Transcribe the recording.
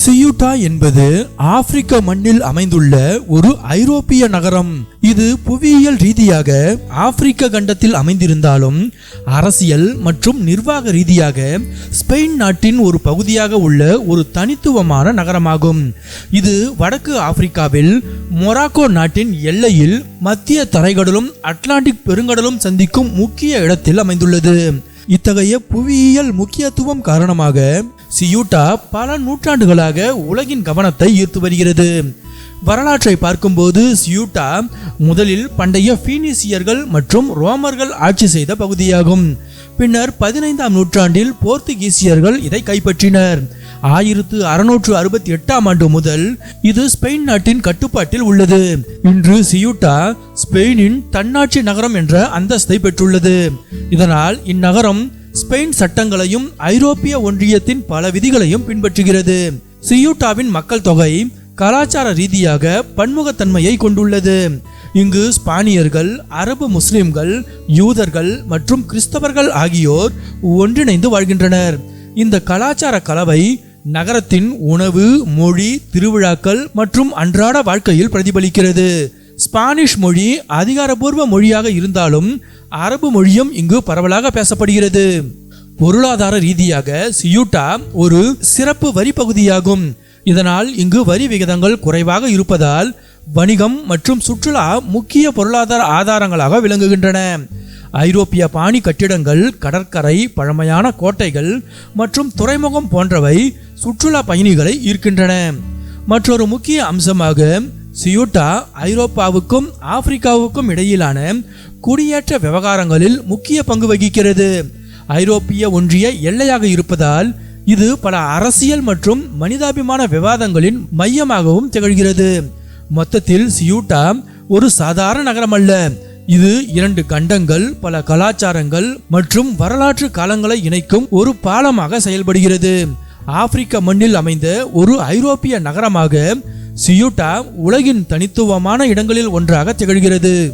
Ceuta என்பது ஆப்பிரிக்க மண்ணில் அமைந்துள்ள ஒரு ஐரோப்பிய நகரம். இது புவியியல் ரீதியாக ஆப்பிரிக்க கண்டத்தில் அமைந்திருந்தாலும் அரசியல் மற்றும் நிர்வாக ரீதியாக ஸ்பெயின் நாட்டின் ஒரு பகுதியாக உள்ள ஒரு தனித்துவமான நகரமாகும். இது வடக்கு ஆப்பிரிக்காவில் மொராக்கோ நாட்டின் எல்லையில் மத்திய தரைக்கடலும் அட்லாண்டிக் பெருங்கடலும் சந்திக்கும் முக்கிய இடத்தில் அமைந்துள்ளது. இத்தகைய புவியியல் முக்கியத்துவம் காரணமாக சியூட்டா பல நூற்றாண்டுகளாக உலகின் கவனத்தை ஈர்த்து வருகிறது. வரலாற்றை பார்க்கும்போது சியூட்டா முதலில் பண்டைய பீனிசியர்கள் மற்றும் ரோமர்கள் ஆட்சி செய்த பகுதியாகும். பின்னர் பதினைந்தாம் நூற்றாண்டில் போர்த்துகீசியர்கள் இதை கைப்பற்றினர். ஆயிரத்து அறுநூற்று அறுபத்தி எட்டாம் ஆண்டு முதல் இது ஸ்பெயின் நாட்டின் கட்டுப்பாட்டில் உள்ளது. இன்று சியூட்டா ஸ்பெயினின் தன்னாட்சி நகரம் என்ற அந்தஸ்தை பெற்றுள்ளது. இதனால் இந்நகரம் ஸ்பெயின் சட்டங்களையும் ஐரோப்பிய ஒன்றியத்தின் பல விதிகளையும் பின்பற்றுகிறது. சியூட்டாவின் மக்கள் தொகை கலாச்சார ரீதியாக பன்முகத்தன்மையை கொண்டுள்ளது. இங்கு ஸ்பானியர்கள் அரபு முஸ்லிம்கள் யூதர்கள் மற்றும் கிறிஸ்தவர்கள் ஆகியோர் ஒன்றிணைந்து வாழ்கின்றனர். இந்த கலாச்சார கலவை நகரத்தின் உணவு மொழி திருவிழாக்கள் மற்றும் அன்றாட வாழ்க்கையில் பிரதிபலிக்கிறது. ஸ்பானிஷ் மொழி அதிகாரபூர்வ மொழியாக இருந்தாலும் அரபு மொழியும் இங்கு பரவலாக பேசப்படுகிறது. பொருளாதார ரீதியாக சியூட்டா ஒரு சிறப்பு வரி பகுதியாகும். இதனால் இங்கு வரி விகிதங்கள் குறைவாக இருப்பதால் வணிகம் மற்றும் சுற்றுலா முக்கிய பொருளாதார ஆதாரங்களாக விளங்குகின்றன. ஐரோப்பிய பாணி கட்டிடங்கள் கடற்கரை பழமையான கோட்டைகள் மற்றும் துறைமுகம் போன்றவை சுற்றுலா பயணிகளை ஈர்க்கின்றன. மற்றொரு முக்கிய அம்சமாக சியூட்டா ஐரோப்பாவுக்கும் ஆப்பிரிக்காவுக்கும் இடையிலான குடியேற்ற விவகாரங்களில் முக்கிய பங்கு வகிக்கிறது. ஐரோப்பிய ஒன்றிய எல்லையாக இருப்பதால் இது பல அரசியல் மற்றும் மனிதாபிமான விவாதங்களின் மையமாகவும் திகழ்கிறது. மொத்தத்தில் சியூட்டா ஒரு சாதாரண நகரம் அல்ல இது இரண்டு கண்டங்கள் பல கலாச்சாரங்கள் மற்றும் வரலாற்று காலங்களை இணைக்கும் ஒரு பாலமாக செயல்படுகிறது. ஆப்பிரிக்க மண்ணில் அமைந்த ஒரு ஐரோப்பிய நகரமாக சியூட்டா உலகின் தனித்துவமான இடங்களில் ஒன்றாக திகழ்கிறது.